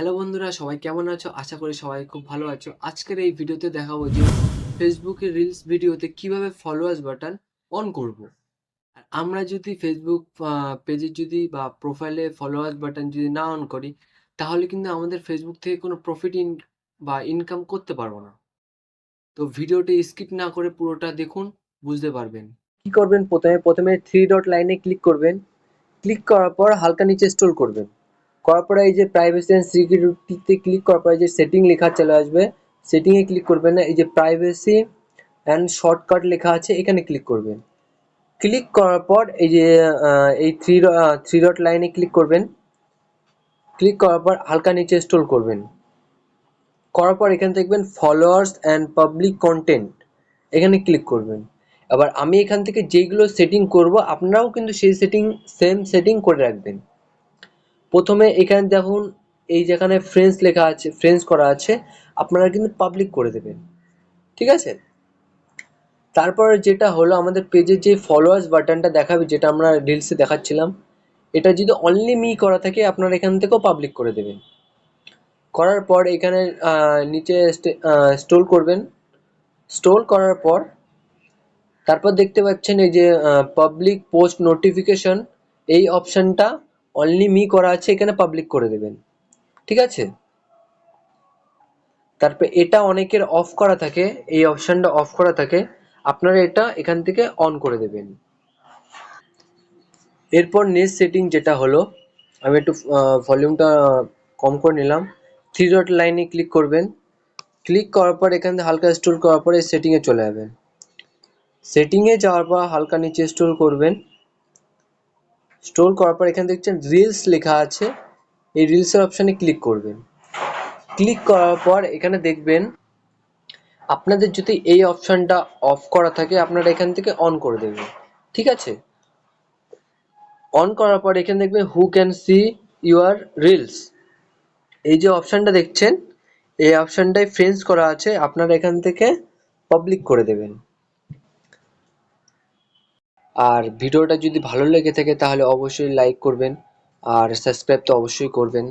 Hello বন্ধুরা, সবাই কেমন আছো? আশা করি সবাই খুব ভালো আছো। আজকের এই ভিডিওতে দেখাবো যে ফেসবুকে রিলস ভিডিওতে কীভাবে ফলোয়ার্স বাটন অন করব। আর আমরা যদি ফেসবুক পেজে যদি বা প্রোফাইলে ফলোয়ার্স বাটন যদি না অন করি, তাহলে কিন্তু আমাদের ফেসবুক থেকে কোনো প্রফিট ইন বা ইনকাম করতে পারব না। তো ভিডিওটি স্কিপ না করে পুরোটা দেখুন, বুঝতে পারবেন। কি করবেন? প্রথমে প্রথমে থ্রি ডট লাইনে ক্লিক করবেন। ক্লিক করার পর হালকা নিচে স্ক্রল করবেন। করার পরে এই যে প্রাইভেসি অ্যান্ড সিকিউরিটিতে ক্লিক করার পরে যে সেটিং লেখা চলে আসবে সেটিংয়ে ক্লিক করবেন না, এই যে প্রাইভেসি অ্যান্ড শর্টকাট লেখা আছে, এখানে ক্লিক করবেন। ক্লিক করার পর এই যে এই থ্রি থ্রি ডট লাইনে ক্লিক করবেন। ক্লিক করার পর হালকা নিচে স্ক্রল করবেন। করার পর এখানে দেখবেন ফলোয়ার্স অ্যান্ড পাবলিক কন্টেন্ট এখানে ক্লিক করবেন। এবার আমি এখান থেকে যেইগুলো সেটিং করব, আপনারাও কিন্তু সেই সেটিং সেম সেটিং করে রাখবেন। প্রথমে এখানে দেখুন, এই যেখানে ফ্রেন্ডস লেখা আছে ফ্রেন্ডস করা আছে, আপনারা কিন্তু পাবলিক করে দেবেন। ঠিক আছে? তারপর যেটা হলো, আমাদের পেজে যে ফলোয়ার্স বাটনটা দেখাবে, যেটা আমরা রিলসে দেখাচ্ছিলাম, এটা যদি অনলি মি করা থাকে, আপনারা এখান থেকেও পাবলিক করে দেবেন। করার পর এখানে নিচে স্টোল করবেন। স্টোল করার পর, তারপর দেখতে পাচ্ছেন এই যে পাবলিক পোস্ট নোটিফিকেশন এই অপশনটা অনলি মি করা আছে, এখানে পাবলিক করে দেবেন। ঠিক আছে? তারপর এটা অনেকের অফ করা থাকে, এই অপশানটা অফ করা থাকে, আপনারা এটা এখান থেকে অন করে দেবেন। এরপর নেক্সট সেটিং যেটা হলো, আমি একটু ভলিউমটা কম করে নিলাম। থ্রি ডট লাইনে ক্লিক করবেন। ক্লিক করার পর এখান থেকে হালকা স্টোর করার পরে সেটিংয়ে চলে যাবেন। সেটিংয়ে যাওয়ার পর হালকা নিচে স্টোর করবেন। স্টোর করার পর এখানে দেখছেন রিলস লেখা আছে। এই রিলসের অপশানে ক্লিক করবেন। ক্লিক করার পর এখানে দেখবেন আপনাদের যদি এই অপশানটা অফ করা থাকে, আপনারা এখান থেকে অন করে দেবেন। ঠিক আছে? অন করার পর এখানে দেখবেন who can see your reels এই যে অপশানটা দেখছেন, এই অপশানটায় ফ্রেন্ডস করা আছে, আপনারা এখান থেকে পাবলিক করে দেবেন। আর ভিডিওটা যদি ভালো লেগে থাকে তাহলে অবশ্যই লাইক করবেন, আর সাবস্ক্রাইব তো অবশ্যই করবেন।